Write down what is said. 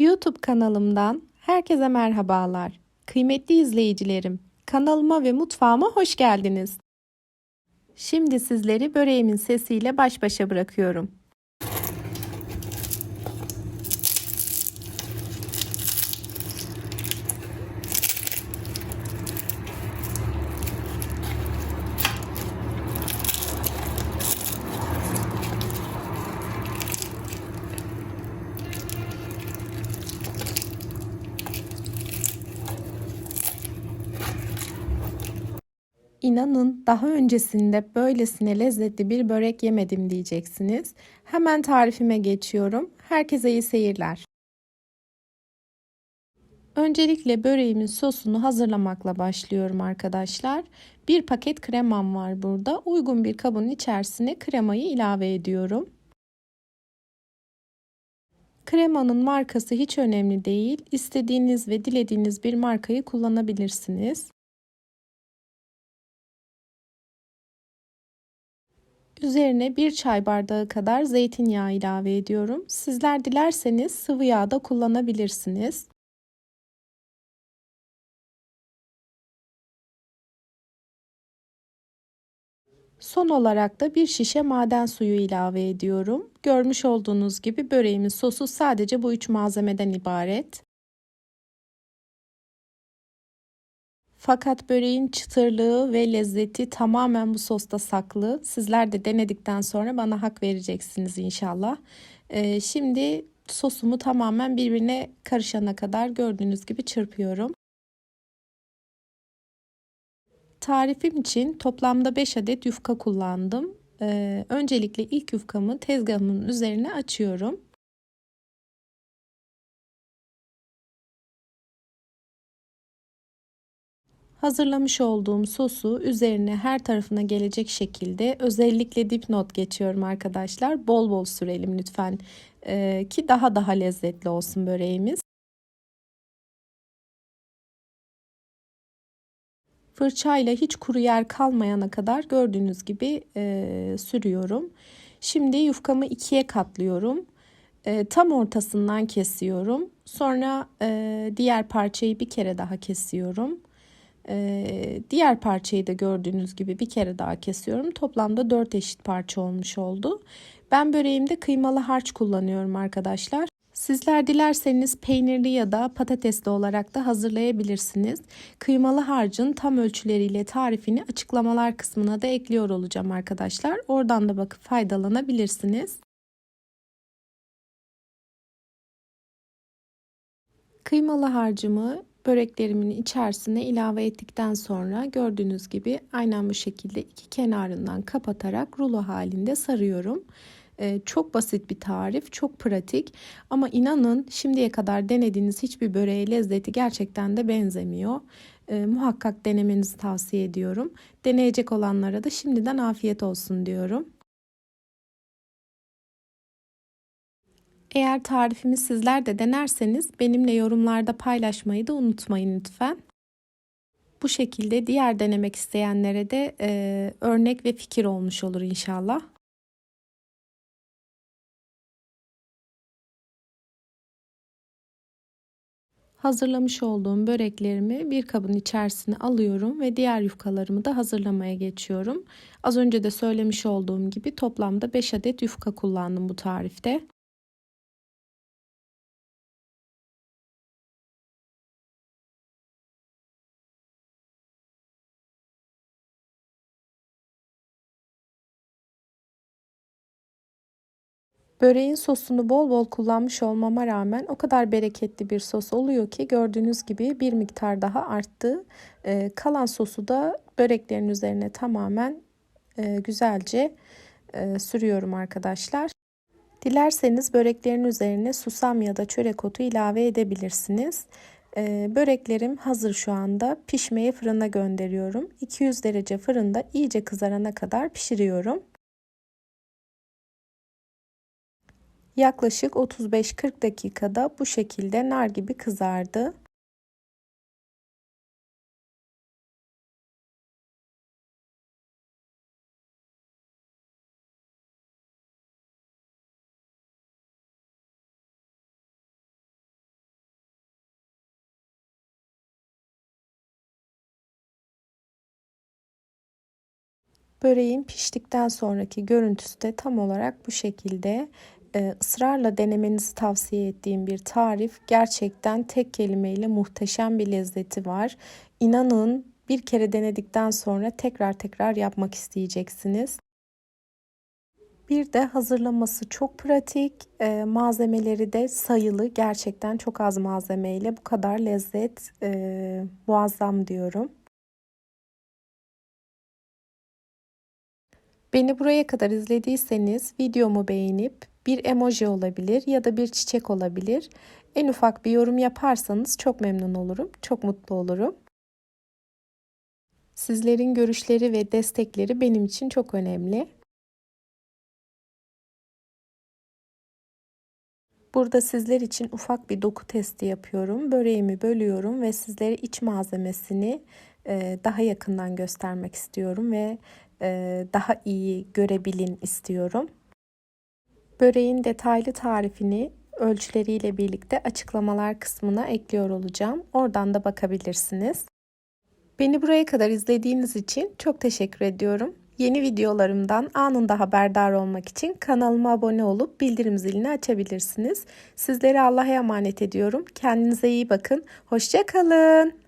YouTube kanalımdan herkese merhabalar. Kıymetli izleyicilerim, kanalıma ve mutfağıma hoş geldiniz. Şimdi sizleri böreğimin sesiyle baş başa bırakıyorum. İnanın daha öncesinde böylesine lezzetli bir börek yemedim diyeceksiniz. Hemen tarifime geçiyorum. Herkese iyi seyirler. Öncelikle böreğimin sosunu hazırlamakla başlıyorum arkadaşlar. Bir paket kremam var burada. Uygun bir kabın içerisine kremayı ilave ediyorum. Kremanın markası hiç önemli değil. İstediğiniz ve dilediğiniz bir markayı kullanabilirsiniz. Üzerine bir çay bardağı kadar zeytinyağı ilave ediyorum. Sizler dilerseniz sıvı yağ da kullanabilirsiniz. Son olarak da bir şişe maden suyu ilave ediyorum. Görmüş olduğunuz gibi böreğimin sosu sadece bu üç malzemeden ibaret. Fakat böreğin çıtırlığı ve lezzeti tamamen bu sosta saklı. Sizler de denedikten sonra bana hak vereceksiniz inşallah. Ee, şimdi sosumu tamamen birbirine karışana kadar gördüğünüz gibi çırpıyorum. Tarifim için toplamda 5 adet yufka kullandım. Ee, öncelikle ilk yufkamı tezgahımın üzerine açıyorum. Hazırlamış olduğum sosu üzerine her tarafına gelecek şekilde özellikle dipnot geçiyorum arkadaşlar. Bol bol sürelim lütfen ee, ki daha daha lezzetli olsun böreğimiz. Fırçayla hiç kuru yer kalmayana kadar gördüğünüz gibi e, sürüyorum. Şimdi yufkamı ikiye katlıyorum. E, tam ortasından kesiyorum. Sonra e, diğer parçayı bir kere daha kesiyorum. Ee, diğer parçayı da gördüğünüz gibi bir kere daha kesiyorum. Toplamda 4 eşit parça olmuş oldu. Ben böreğimde kıymalı harç kullanıyorum arkadaşlar. Sizler dilerseniz peynirli ya da patatesli olarak da hazırlayabilirsiniz. Kıymalı harcın tam ölçüleriyle tarifini açıklamalar kısmına da ekliyor olacağım arkadaşlar. Oradan da bakıp faydalanabilirsiniz. Kıymalı harcımı böreklerimin içerisine ilave ettikten sonra gördüğünüz gibi aynen bu şekilde iki kenarından kapatarak rulo halinde sarıyorum. Ee, çok basit bir tarif, çok pratik ama inanın şimdiye kadar denediğiniz hiçbir böreğe lezzeti gerçekten de benzemiyor. Ee, muhakkak denemenizi tavsiye ediyorum. Deneyecek olanlara da şimdiden afiyet olsun diyorum. Eğer tarifimi sizler de denerseniz benimle yorumlarda paylaşmayı da unutmayın lütfen. Bu şekilde diğer denemek isteyenlere de e, örnek ve fikir olmuş olur inşallah. Hazırlamış olduğum böreklerimi bir kabın içerisine alıyorum ve diğer yufkalarımı da hazırlamaya geçiyorum. Az önce de söylemiş olduğum gibi toplamda 5 adet yufka kullandım bu tarifte. Böreğin sosunu bol bol kullanmış olmama rağmen o kadar bereketli bir sos oluyor ki gördüğünüz gibi bir miktar daha arttı. Ee, kalan sosu da böreklerin üzerine tamamen e, güzelce e, sürüyorum arkadaşlar. Dilerseniz böreklerin üzerine susam ya da çörek otu ilave edebilirsiniz. Ee, böreklerim hazır şu anda. Pişmeye fırına gönderiyorum. 200 derece fırında iyice kızarana kadar pişiriyorum. Yaklaşık 35-40 dakikada bu şekilde nar gibi kızardı. Böreğin piştikten sonraki görüntüsü de tam olarak bu şekilde. Ee, ısrarla denemenizi tavsiye ettiğim bir tarif. Gerçekten tek kelimeyle muhteşem bir lezzeti var. İnanın bir kere denedikten sonra tekrar tekrar yapmak isteyeceksiniz. Bir de hazırlaması çok pratik. E, malzemeleri de sayılı. Gerçekten çok az malzemeyle bu kadar lezzet e, muazzam diyorum. Beni buraya kadar izlediyseniz videomu beğenip bir emoji olabilir ya da bir çiçek olabilir. En ufak bir yorum yaparsanız çok memnun olurum. Çok mutlu olurum. Sizlerin görüşleri ve destekleri benim için çok önemli. Burada sizler için ufak bir doku testi yapıyorum. Böreğimi bölüyorum ve sizlere iç malzemesini daha yakından göstermek istiyorum ve daha iyi görebilin istiyorum. Böreğin detaylı tarifini ölçüleriyle birlikte açıklamalar kısmına ekliyor olacağım. Oradan da bakabilirsiniz. Beni buraya kadar izlediğiniz için çok teşekkür ediyorum. Yeni videolarımdan anında haberdar olmak için kanalıma abone olup bildirim zilini açabilirsiniz. Sizleri Allah'a emanet ediyorum. Kendinize iyi bakın. Hoşçakalın.